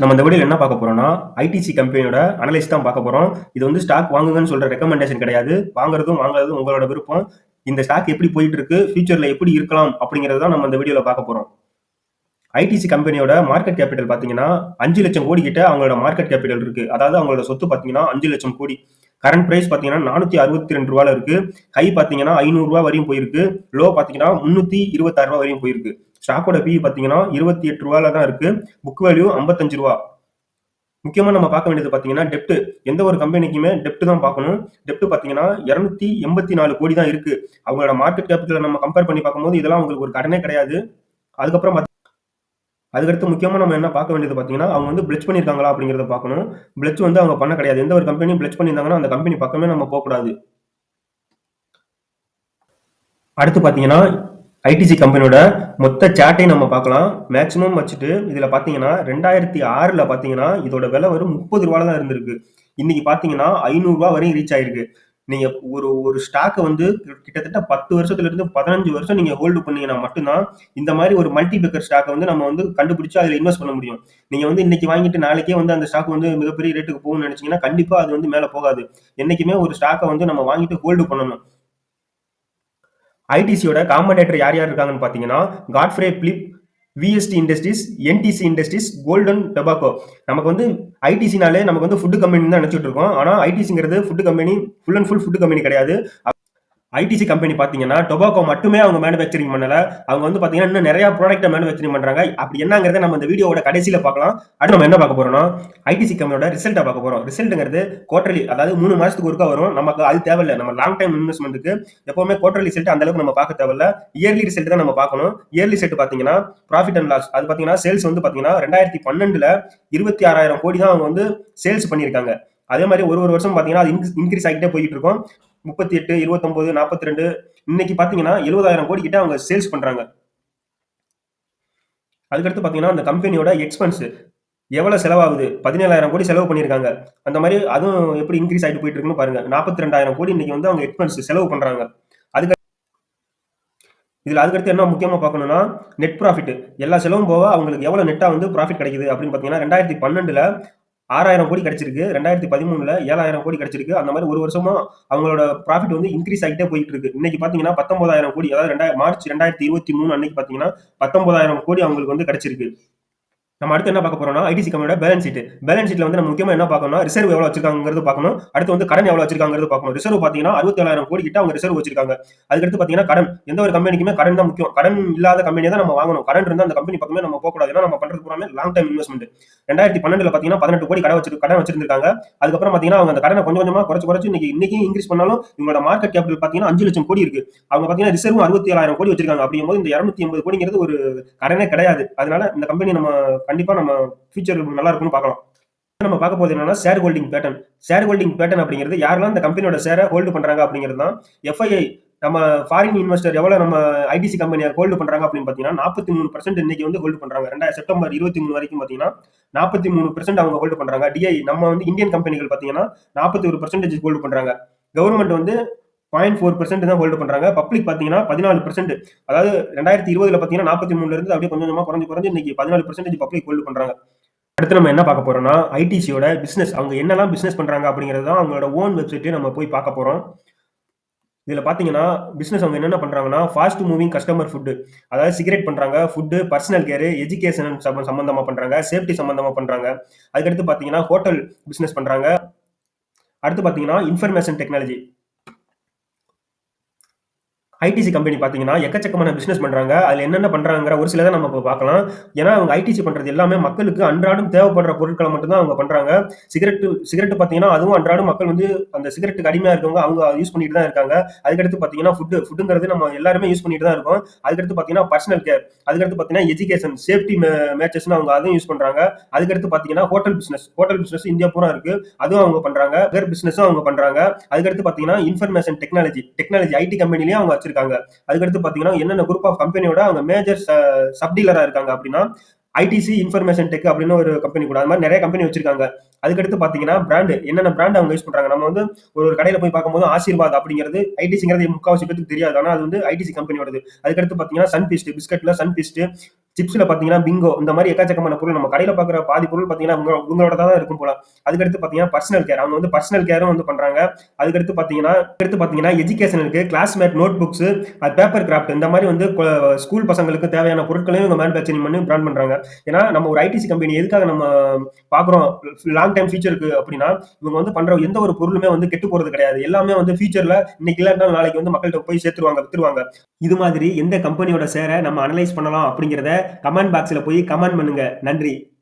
நம்ம இந்த வீடியோ என்ன பார்க்க போறோம்னா ஐடிசி கம்பெனியோட அனலைஸ் தான் பார்க்க போறோம். இது வந்து ஸ்டாக் வாங்குங்கன்னு சொல்ற ரெக்கமெண்டேஷன் கிடையாது. வாங்குறதும் வாங்குறதும் உங்களோட விருப்பம். இந்த ஸ்டாக் எப்படி போயிட்டு இருக்கு ஃபியூச்சர்ல எப்படி இருக்கலாம் அப்படிங்கறத நம்ம இந்த வீடியோல பார்க்க போறோம். ஐடிசி கம்பெனியோட மார்க்கெட் கேபிட்டல் பாத்தீங்கன்னா அஞ்சு லட்சம் கோடி கிட்ட அவங்களோட மார்க்கெட் கேபிட்டல் இருக்கு. அதாவது அவங்களோட சொத்து பாத்தீங்கன்னா அஞ்சு லட்சம் கோடி. கரண்ட் பிரைஸ் பாத்தீங்கன்னா நானூத்தி அறுபத்தி ரெண்டு ரூபால இருக்கு. ஹை பாத்தீங்கன்னா ஐநூறு ரூபாய் வரையும் போயிருக்கு. லோ பாத்தீங்கன்னா முன்னூத்தி இருபத்தாறு ரூபாய் வரையும் போயிருக்கு. ஸ்டாக்கோட பி பார்த்தீங்கன்னா இருபத்தி எட்டு ரூபாயில தான் இருக்கு. புக் வேல்யூ ஐம்பத்தஞ்சு ரூபா. முக்கியமாக நம்ம பார்க்க வேண்டியது பார்த்தீங்கன்னா டெப்ட் எந்த ஒரு கம்பெனிக்குமே டெப்ட் தான் பார்க்கணும். டெப்ட் பார்த்தீங்கன்னா இரநூத்தி எண்பத்தி நாலு கோடி தான் இருக்கு. அவங்களோட மார்க்கெட் கேபிட்டலை நம்ம கம்பேர் பண்ணி பார்க்கும்போது இதெல்லாம் அவங்களுக்கு ஒரு கடனே கிடையாது. அதுக்கப்புறம் அதுக்கடுத்து முக்கியமாக நம்ம என்ன பார்க்க வேண்டியது பார்த்தீங்கன்னா அவங்க வந்து பிளச் பண்ணியிருக்காங்களா அப்படிங்கிறத பார்க்கணும். பிளச் வந்து அவங்க பண்ண கிடையாது. எந்த ஒரு கம்பெனியும் பிளச் பண்ணியிருந்தாங்கன்னா அந்த கம்பெனி பக்கமே நம்ம போகக்கூடாது. அடுத்து பார்த்தீங்கன்னா ஐடிசி கம்பெனியோட மொத்த சாட்டையும் நம்ம பார்க்கலாம். மேக்ஸிமம் வச்சுட்டு இதில் பார்த்தீங்கன்னா ரெண்டாயிரத்தி ஆறில் பார்த்தீங்கன்னா இதோட விலை வரும் முப்பது ரூபால தான் இருந்திருக்கு. இன்னைக்கு பார்த்தீங்கன்னா ஐநூறுரூவா வரையும் ரீச் ஆயிருக்கு. நீங்கள் ஒரு ஒரு ஸ்டாக்கை வந்து கிட்டத்தட்ட பத்து வருஷத்துல இருந்து பதினஞ்சு வருஷம் நீங்கள் ஹோல்டு பண்ணீங்கன்னா மட்டும்தான் இந்த மாதிரி ஒரு மல்டி பேக்கர் ஸ்டாக்கை வந்து நம்ம வந்து கண்டுபிடிச்சு அதில் இன்வெஸ்ட் பண்ண முடியும். நீங்கள் வந்து இன்னைக்கு வாங்கிட்டு நாளைக்கே வந்து அந்த ஸ்டாக் வந்து மிகப்பெரிய ரேட்டுக்கு போகணும்னு நினச்சிங்கன்னா கண்டிப்பாக அது வந்து மேலே போகாது. என்றைக்குமே ஒரு ஸ்டாக்கை வந்து நம்ம வாங்கிட்டு ஹோல்டு பண்ணணும். ஐடிசியோட காம்படேட்டர் யார் யார் இருக்காங்கன்னு பாத்தீங்கன்னா Godfrey Phillips VST industries NTC industries golden tobacco நமக்கு வந்து ஐடிசினாலே நமக்கு வந்து ஃபுட் கம்பெனி தான் நினச்சிட்டு இருக்கோம். ஆனால் ஐடிசிங்கிறது food company full and full food company கிடையாது. ஐடிசி கம்பெனி பார்த்தீங்கன்னா டொபாக்கோ மட்டுமே அவங்க மேனுஃபேக்சரிங் பண்ணல. அவங்க வந்து பார்த்தீங்கன்னா இன்னும் நிறைய ப்ராடக்ட்டை மேனுஃபேக்சரிங் பண்ணுறாங்க அப்படி என்னங்கிறத நம்ம இந்த வீடியோட கடைசியில் பார்க்கலாம். அடுத்து நம்ம என்ன பார்க்க போறோம்னா ஐடிசி கம்பெனியோட ரிசல்ட்டை பார்க்க போறோம். ரிசல்ட்டுங்கிறது குவார்டர்லி அதாவது மூணு மாதத்துக்கு ஒருக்கா வரும். நமக்கு அது தேவையில்லை. நம்ம லாங் டைம் இன்வெஸ்ட்மெண்ட்டுக்கு எப்பவுமே குவார்டர்லி ரிசல்ட் அந்த அளவுக்கு நம்ம பார்க்க தேவையில்ல. இயர்லி ரிசல்ட் தான் நம்ம பார்க்கணும். இயர்லி ரிசல்ட் பார்த்தீங்கன்னா ப்ராஃபிட் அண்ட் லாஸ் அது பார்த்தீங்கன்னா சேல்ஸ் வந்து பார்த்தீங்கன்னா ரெண்டாயிரத்தி பன்னெண்டுல இருபத்தி ஆறாயிரம் கோடி தான் அவங்க வந்து சேல்ஸ் பண்ணியிருக்காங்க. அதே மாதிரி ஒரு ஒரு வருஷம் பார்த்தீங்கன்னா அது இன்க்ரீஸ் ஆகிட்டே போயிட்டு இருக்கும். முப்பத்தி எட்டு இருபத்தொன்பது நாற்பத்தி ரெண்டு இன்னைக்கு பார்த்தீங்கன்னா எழுபதாயிரம் கோடி கிட்ட அவங்க சேல்ஸ் பண்ணுறாங்க அதுக்கடுத்து பார்த்தீங்கன்னா அந்த கம்பெனியோட எக்ஸ்பென்ஸ் எவ்வளோ செலவாகுது? பதினேழாயிரம் கோடி செலவு பண்ணியிருக்காங்க. அந்த மாதிரி அதுவும் எப்படி இன்க்ரீஸ் ஆகிட்டு போயிட்டு இருக்குன்னு பாருங்க. நாற்பத்தி ரெண்டாயிரம் கோடி இன்னைக்கு வந்து அவங்க எக்ஸ்பென்ஸ் செலவு பண்ணுறாங்க அதுக்கு இதில் அதுக்கடுத்து என்ன முக்கியமாக பார்க்கணும்னா நெட் ப்ராஃபிட் எல்லா செலவும் போக அவங்களுக்கு எவ்வளோ நெட்டாக வந்து ப்ராஃபிட் கிடைக்குது அப்படின்னு பார்த்தீங்கன்னா ரெண்டாயிரத்தி பன்னெண்டில் ஆறாயிரம் கோடி கிடைச்சிருக்கு. ரெண்டாயிரத்தி பதிமூணுல ஏழாயிரம் கோடி கிடைச்சிருக்கு. அந்த மாதிரி ஒரு வருஷமா அவங்களோட ப்ராஃபிட் வந்து இன்க்ரீஸ் ஆகிட்டே போயிட்டு இருக்கு இன்னைக்கு பாத்தீங்கன்னா பத்தொன்பதாயிரம் கோடி அதாவது ரெண்டாயிரம் மார்ச் ரெண்டாயிரத்தி இருபத்தி மூணு அன்னைக்கு பாத்தீங்கன்னா பத்தொன்பதாயிரம் கோடி அவங்களுக்கு வந்து கிடைச்சிருக்கு. நம்ம அடுத்து என்ன பார்க்க போறோம்னா ஐடிசி கம்பெனியோட பேலன்ஸ் ஷீட் பேலன்ஸ் ஷீட்ல வந்து நம்ம முக்கியமா என்ன பார்க்கணும் ரிசர்வ் எவ்வளவு வச்சிருக்காங்கிறது பார்க்கணும். அடுத்து வந்து கடன் எவ்வளவு வச்சிருக்காங்கிறது பார்க்கணும். ரிசர்வ் பாத்தீங்கன்னா அறுபத்தேழாயிரம் கோடி கிட்ட அவங்க ரிசர்வ் வச்சிருக்காங்க. அதுக்கடுத்து பாத்தீங்கன்னா கடன். எந்த ஒரு கம்பெனிக்குமே கடன் தான் முக்கியம். கடன் இல்லாத கம்பெனி தான் நம்ம வாங்கணும். கடன் இருந்தால் அந்த கம்பெனி பக்கமே நம்ம போகக்கூடாது. ஏன்னா நம்ம பண்றது பூராமே லாங் டைம் இன்வெஸ்ட்மெண்ட் ரெண்டாயிரத்தி பன்னெண்டுல பாத்தீங்கன்னா பதினெட்டு கோடி கடன் வச்சிரு கடன் வச்சிருக்காங்க அதுக்கப்புறம் பாத்தீங்கன்னா அவங்க அந்த கடனை கொஞ்சம் கொஞ்சமா குறைச்சு குறைச்சு இன்னைக்கு இன்னைக்கு இன்க்ரீஸ் பண்ணாலும் இவங்களோட மார்க்கெட் கேபிட்டல் பாத்தீங்கன்னா அஞ்சு லட்சம் கோடி இருக்கு. அவங்க பாத்தீங்கன்னா ரிசர்வ் அறுபத்தி ஏழாயிரம் கோடி வச்சிருக்காங்க. அப்படிங்கும்போது இந்த இரநூத்தி ஐம்பது கோடிங்கிறது ஒரு கடனே கிடையாது. அதனால இந்த கம்பெனி நம்ம கண்டிப்பாக நம்ம ஃபியூச்சர் நல்லா இருக்கும்னு பார்க்கலாம். நம்ம பார்க்க போகிறது என்னன்னா share holding pattern share holding pattern அப்படிங்கிறது யாரெல்லாம் இந்த கம்பெனியோட ஷேரை ஹோல்டு பண்ணுறாங்க அப்படிங்கிறது தான் எஃப்ஐஐ நம்ம ஃபாரின் இன்வெஸ்டர் எவ்வளோ நம்ம ஐடிசி கம்பெனியை ஹோல்டு பண்ணுறாங்க அப்படின்னு பார்த்தீங்கன்னா நாற்பத்தி மூணு பர்சன்ட் இன்னைக்கு வந்து ஹோல்டு பண்ணுறாங்க ரெண்டாயிரம் செப்டம்பர் இருபத்தி மூணு வரைக்கும் பார்த்தீங்கன்னா நாற்பத்தி மூணு பர்சன்ட் அவங்க ஹோல்டு பண்ணுறாங்க டிஐ நம்ம வந்து இந்தியன் கம்பெனிகள் பார்த்தீங்கன்னா நாற்பத்தி ஒரு பர்சன்டேஜ் ஹோல்டு பண்ணுறாங்க கவர்மெண்ட் வந்து பாயிண்ட் ஃபோர் பர்சன்ட் தான் ஹோல்டு பண்றாங்க. பப்ளிக் பாத்தீங்கன்னா பதினாலு பர்சன்ட் அதாவது ரெண்டாயிரத்தி இருபதுல பாத்தீங்கன்னா நாற்பத்தி மூணுல இருந்து அப்படியே கொஞ்சம் கொஞ்சமா குறைஞ்சு குறைஞ்சு இன்னைக்கு பதினாலு பர்சன்டேஜ் பப்ளிக் ஹோல்டு பண்றாங்க. அடுத்து நம்ம என்ன பார்க்க போறோம்னா ஐடிசியோட பிசினஸ் அவங்க என்னெல்லாம் பிசினஸ் பண்றாங்க அப்படிங்கிறது தான் அவங்களோட ஓன் வெப்சைட்டே நம்ம போய் பார்க்க போறோம். இதில் பார்த்தீங்கன்னா பிஸ்னஸ் அவங்க என்னென்ன பண்ணுறாங்கன்னா ஃபாஸ்ட் மூவிங் கஸ்டமர் ஃபுட்டு அதாவது சிகரெட் பண்ணுறாங்க ஃபுட்டு பர்சனல் கேர் எஜுகேஷன் சம்மந்தமாக பண்ணுறாங்க சேஃப்டி சம்மந்தமாக பண்ணுறாங்க அதுக்கடுத்து பார்த்தீங்கன்னா ஹோட்டல் பிஸ்னஸ் பண்ணுறாங்க அடுத்து பார்த்தீங்கன்னா இன்ஃபர்மேஷன் டெக்னாலஜி ஐடிசி கம்பெனி பார்த்தீங்கன்னா எக்கச்சக்கமான பிஸ்னஸ் பண்ணுறாங்க அதில் என்னென்ன பண்ணுறாங்கிற ஒரு சில தான் நம்ம இப்போ பார்க்கலாம். ஏன்னா அவங்க ஐடிசி பண்ணுறது எல்லாமே மக்களுக்கு அன்றாடம் தேவைப்படுற பொருட்களை மட்டும்தான் அவங்க பண்ணுறாங்க சிகரெட்டு சிகரெட் பார்த்தீங்கன்னா அதுவும் அன்றாடம் மக்கள் வந்து அந்த சிகரெட்டுக்கு அடிமையாக இருக்கவங்க அவங்க யூஸ் பண்ணிட்டு தான் இருக்காங்க. அதுக்கடுத்து பார்த்தீங்கன்னா ஃபுட்டு ஃபுட்டுங்கிறது நம்ம எல்லாருமே யூஸ் பண்ணிட்டு தான் இருக்கோம். அதுக்கடுத்து பார்த்தீங்கன்னா பர்சனல் கேர் அதுக்கடுத்து பார்த்தீங்கன்னா எஜுகேஷன் சேஃப்டி மேட்சஸ்னு அவங்க அதையும் யூஸ் பண்ணுறாங்க அதுக்கடுத்து பார்த்தீங்கன்னா hotel business hotel business India பூரா இருக்கு. அதுவும் அவங்க பண்ணுறாங்க வேர் பிஸ்னஸும் அவங்க பண்ணுறாங்க அதுக்கடுத்து பார்த்தீங்கன்னா இன்ஃபர்மேஷன் டெக்னாலஜி டெக்னாலஜி ஐடி கம்பெனிலேயே அவங்க வச்சிருக்காங்க. அதுக்கடுத்து பாத்தீங்கன்னா என்னென்ன குரூப் ஆஃப் கம்பெனியோட அவங்க மேஜர் சப்டீலரா இருக்காங்க அப்படின்னா ஐடிசி இன்ஃபர்மேஷன் டெக் அப்படின்னு ஒரு கம்பெனி கூட அது மாதிரி நிறைய கம்பெனி வச்சிருக்காங்க. அதுக்கடுத்து பாத்தீங்கன்னா பிராண்டு என்னென்ன பிராண்ட் அவங்க யூஸ் பண்றாங்க? நம்ம வந்து ஒரு ஒரு கடையில போய் பார்க்கும்போது ஆசீர்வாத் அப்படிங்கிறது ஐடிசிங்கிறது முக்காவசி பேருக்கு தெரியாது. ஆனால் அது வந்து ஐடிசி கம்பெனியோடது அதுக்கடுத்து பாத்தீங்கன்னா சன் பிஸ்ட் பிஸ்கட்ல சன் பிஸ்ட் சிப்ஸ்ல பாத்தீங்கன்னா பிங்கோ இந்த மாதிரி எக்காச்சக்கமான பொருள் நம்ம கடையில பாக்குற பாதி பொருள் பாத்தீங்கன்னா உங்க- உங்களோட தான் இருக்கும் போல. அதுக்கடுத்து பாத்தீங்கன்னா பர்சனல் கேர் அவங்க வந்து பர்சனல் கேரும் வந்து பண்றாங்க. அதுக்கடுத்து பாத்தீங்கன்னா அடுத்து பாத்தீங்கன்னா எஜுகேஷனுக்கு Classmate note books paper craft இந்த மாதிரி வந்து ஸ்கூல் பசங்களுக்கு தேவையான பொருட்களையும் இவங்க மேனுஃபேக்சரிங் பண்ணி பிராண்ட் பண்றாங்க. ஏன்னா நம்ம ஒரு ஐடிசி கம்பெனி எதுக்காக நம்ம பாக்குறோம்? லாங் டைம் ஃபியூச்சருக்கு அப்படின்னா இவங்க வந்து பண்ற எந்த ஒரு பொருளுமே வந்து கெட்டு போறது கிடையாது. எல்லாமே வந்து ஃபியூச்சர்ல இன்னைக்கு இல்லாட்டா நாளைக்கு வந்து மக்கள்கிட்ட போய் சேர்த்துருவாங்க வித்துருவாங்க. இது மாதிரி எந்த கம்பெனியோட சேரை நம்ம அனலைஸ் பண்ணலாம் அப்படிங்கிறத கமெண்ட் பாக்ஸ்ல போய் கமெண்ட் பண்ணுங்க. நன்றி.